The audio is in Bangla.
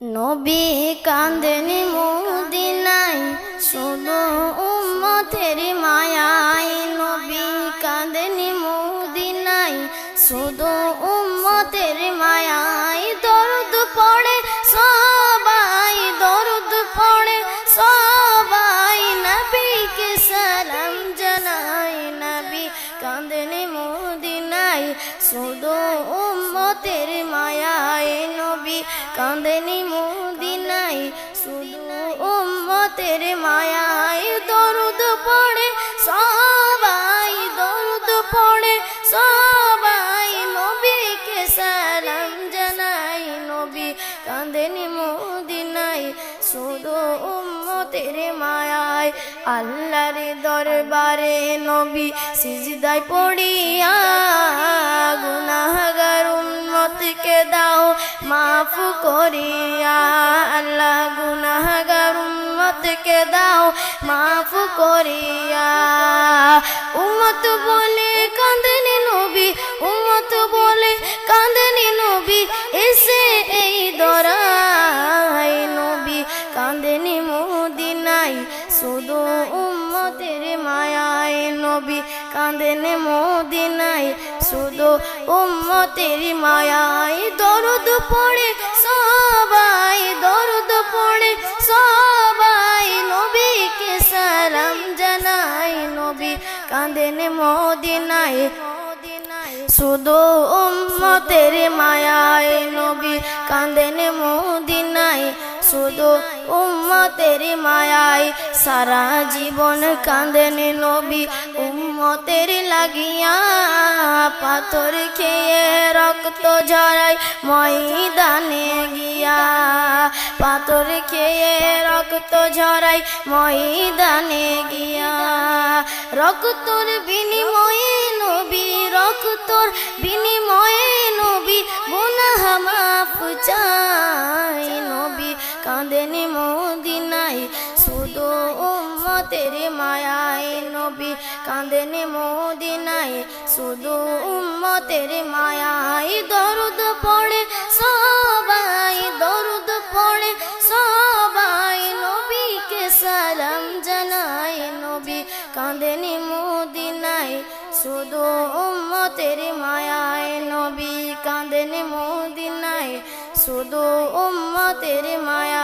নবী কান্দেনি মুদিনাই শুধু উম্মতের মায়াই নবী কান্দেনি মুদিনাই শুধু উম্মতের মায়াই দরদ পড়ে, সবাই দরদ পড়ে, সবাই নবীকে সালাম জানাই নবী কান্দেনি মুদিনাই শুধু উম্মতের মায়াই নবী কান্দেনি মুদিনাই শুধু উম্মতের মায়াই দরুদ পড়ে, সবাই দরুদ পড়ে, সবাই নবীকে সালাম জানাই নবী কান্দেনি মুদিনাই শুধু উম্মতের মায়াই আল্লাহর দরবারে নবী সিজদায় পড়িয়া মাফ করিয়া আল্লাহ গুনাহগার উম্মতকে দাও, মাফ করিয়া। উম্মত বলে কাঁদেনি নবী, উম্মত বলে কাঁদেনি নবী, এসে এই দরাই নবী কাঁদেনি মদিনাই শুধু উম্মতের মায়ায় নবী কাঁদেনে মদিনাই শুধু উম্মতের মায়ায় দরদ পড়ে, সবাই দরদ পড়ে, সবাই নবীকে সালাম জানাই নবী কাঁদেনে মদিনাই শুধু উম্মতের মায়ায় নবী কাঁদেন মদিনায়। শুধু উম্মতের মায়ায় সারা জীবন কাঁদেন নবী। উম্মতের লাগিয়া পাথর খেয়ে রক্ত ঝরায় ময়দানে গিয়া। পাথর খেয়ে রক্ত ঝরায় ময়দানে গিয়া। রক্তর বিনিময়ে নবী, রক্তর বিনিময়ে উম্মতের মায়ায় নবী কাঁদেনি মদিনাই শুধু উম্মতের মায়ায় দরদ পড়ে, সবাই দরদ পড়ে, সবাই নবীকে সালাম জানাই নবী কাঁদেনি মদিনাই শুধু উম্মতের মায়ায়। নবী কাঁদেনি মদিনাই শুধু উম্মতের মায়ায়